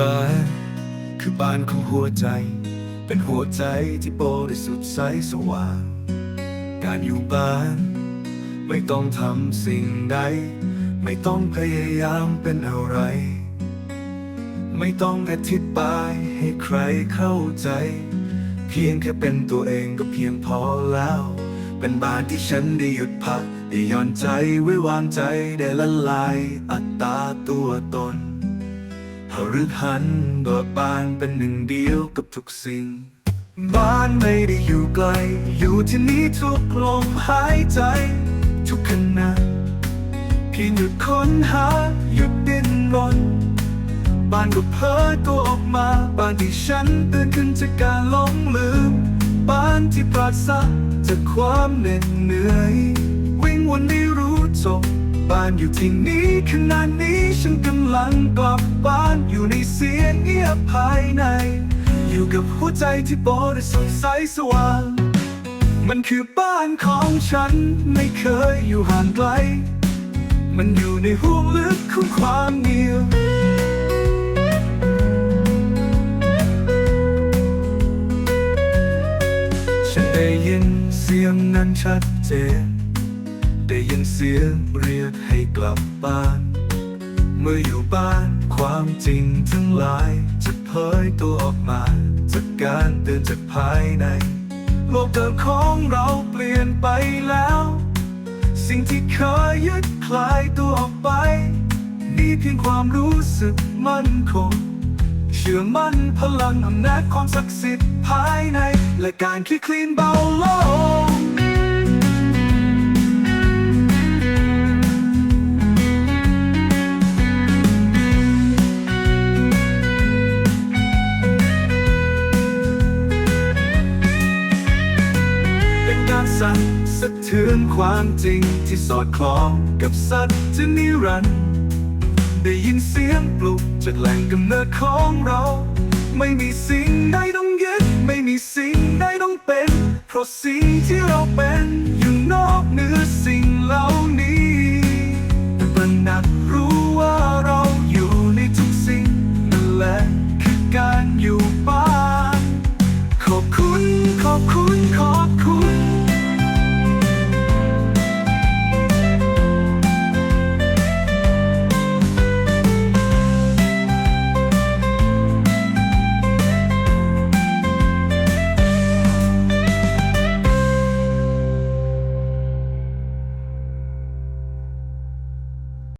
บาสคือปานของหัวใจ เป็นหัวใจที่บริสุทธิ์ใสสว่าง การอยู่บ้าน ไม่ต้องทำสิ่งใด ไม่ต้องพยายามเป็นอะไร ไม่ต้องอธิบายให้ใครเข้าใจ เพียงแค่เป็นตัวเองก็เพียงพอแล้ว เป็นบ้านที่ฉันได้หยุดพักได้หย่อนใจไว้วางใจได้ละลายอัตตาตัวตน หรือหันเบิกบานเป็นหนึ่งเดียวกับทุกสิ่ง บ้านไม่ได้อยู่ไกล อยู่ที่นี่ทุกลมหายใจ ทุกขณะเพียงหยุดค้นหาหยุดดิ้นรนบ้านก็เผยตัวออกมาบ้านที่ฉันตื่นขึ้นจากการหลงลืม บ้านที่ปราศจากความเหน็ดเหนื่อย วิ่งวนได้รู้จบ บ้านอยู่ที่นี้ขณะนี้ฉันกำลังกลับบ้านอยู่ในเสียงเงียบภายใน อยู่กับหัวใจที่บริสุทธิ์ใสสว่าง มันคือบ้านของฉันไม่เคยอยู่ห่างไกล มันอยู่ในห้วงลึกของความเงียบฉันได้ยินเสียงนั้นชัดเจน ได้ยินเสียงเรียกให้กลับบ้าน เมื่ออยู่บ้านความจริงทั้งหลายจะเผยตัวออกมาจากการเตือนจากภายใน โลกเดิมของเราเปลี่ยนไปแล้ว สิ่งที่เคยยึดคลายตัวออกไปนี่เพียงความรู้สึกมั่นคงเชื่อมั่นพลังอำนาจความศักดิ์สิทธิ์ภายใน และการคลี่คลีนเบาลง สัตว์สะเทือนความจริงที่สอดคล้องกับสัตว์ชนิรันด์ได้ยินเสียงปลุกจากแหล่งกำเนิดของเรา ไม่มีสิ่งใดต้องยึดไม่มีสิ่งใดต้องเป็น เพราะสิ่งที่เราเป็นอยู่นอกเหนือสิ่งเหล่านี้เป็นนักรู้ว่าเราอยู่ในทุกสิ่งนั่นแหละคือการอยู่บ้านขอบคุณขอบคุณขอบคุณ